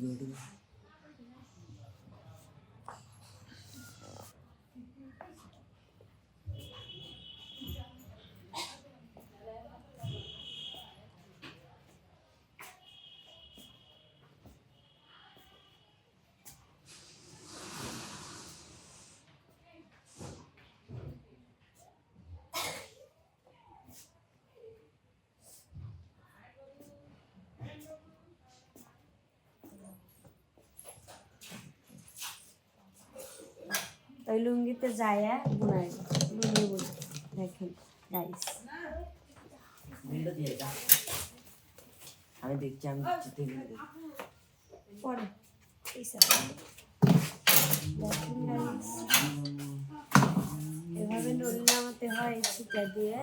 有的 ওই লুঙ্গিতে যায় বুনাই লুঙ্গি বুনে দেখেন গাইস আমি দেখছি আমি পরে। এভাবে নলি নামাতে হয় দিয়ে।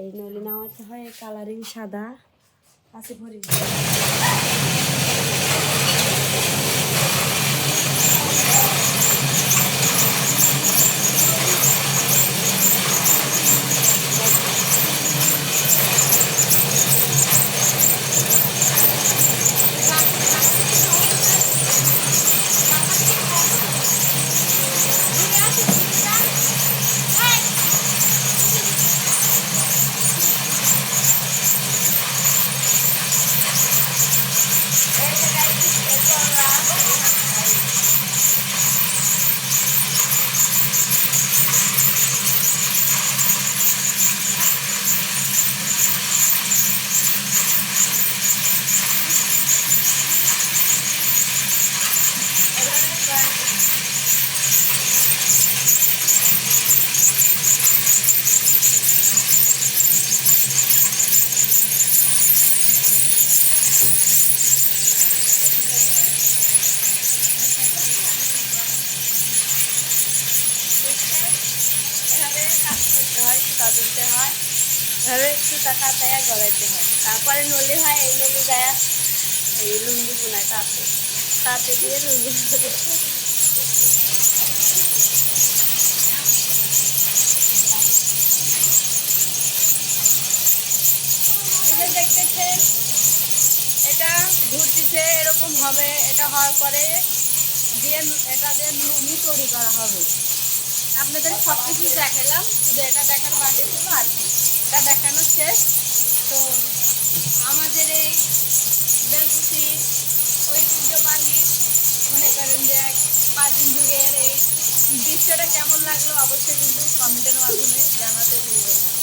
এই নলি নামাতে হয় কালারিং সাদা। আছে ভরি এভাবে সুতা তুলতে হয়। এভাবে সুতা কাটাইয়া গলাইতে হয়। তারপরে নলি হয়, এই নলি গায়া এই লুঙ্গি বুনায় তাতে। তাতে দিয়ে লুঙ্গি দেখতেছেন? এটা ঘুরতেছে, এরকম হবে। এটা হওয়ার পরে দিয়ে, এটা দিয়ে লুঙ্গি তৈরি করা হবে। আপনাদের সব কিছু দেখালাম। শুধু এটা দেখার বাকি ছিল আর কি। এটা দেখানো শেষ। তো আমাদের এই বেলকুচি ঐতিহ্যবাহী, মনে করেন যে এক প্রাচীন যুগের এই দৃশ্যটা কেমন লাগল অবশ্যই কিন্তু কমেন্টের মাধ্যমে জানাতে ভুলবেন না।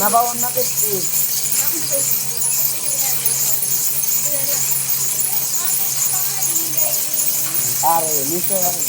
না বা অন্য পেয়েছি আরে নিচে আরে।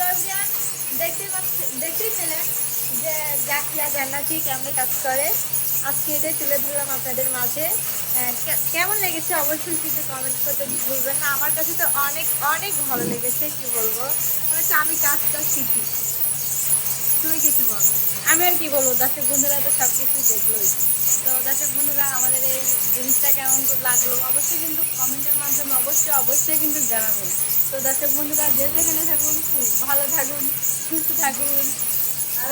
তো এভরিওয়ান দেখতে দেখতেই পেলেন যে জাকিয়া জান্নাতি কেমন কাজ করে। আজকে এটাই তুলে ধরলাম আপনাদের মাঝে। আহ, কেমন লেগেছে? অবশ্যই কিন্তু কমেন্ট করতে ভুলবেন না। আমার কাছে তো অনেক অনেক ভালো লেগেছে কি বলব? মানে আমি কাজটা শিখি। তুমি কিছু বল। আমি আর কি বলব, দর্শক বন্ধুরা তো সব কিছু দেখলোই। তো দর্শক বন্ধুরা, আমাদের এই জিনিসটা কেমন লাগল অবশ্যই কিন্তু কমেন্টের মাধ্যমে অবশ্যই অবশ্যই কিন্তু জানাবেন। তো দর্শক বন্ধুরা, যে যেখানে থাকুন, ভালো থাকুন, সুস্থ থাকুন, আর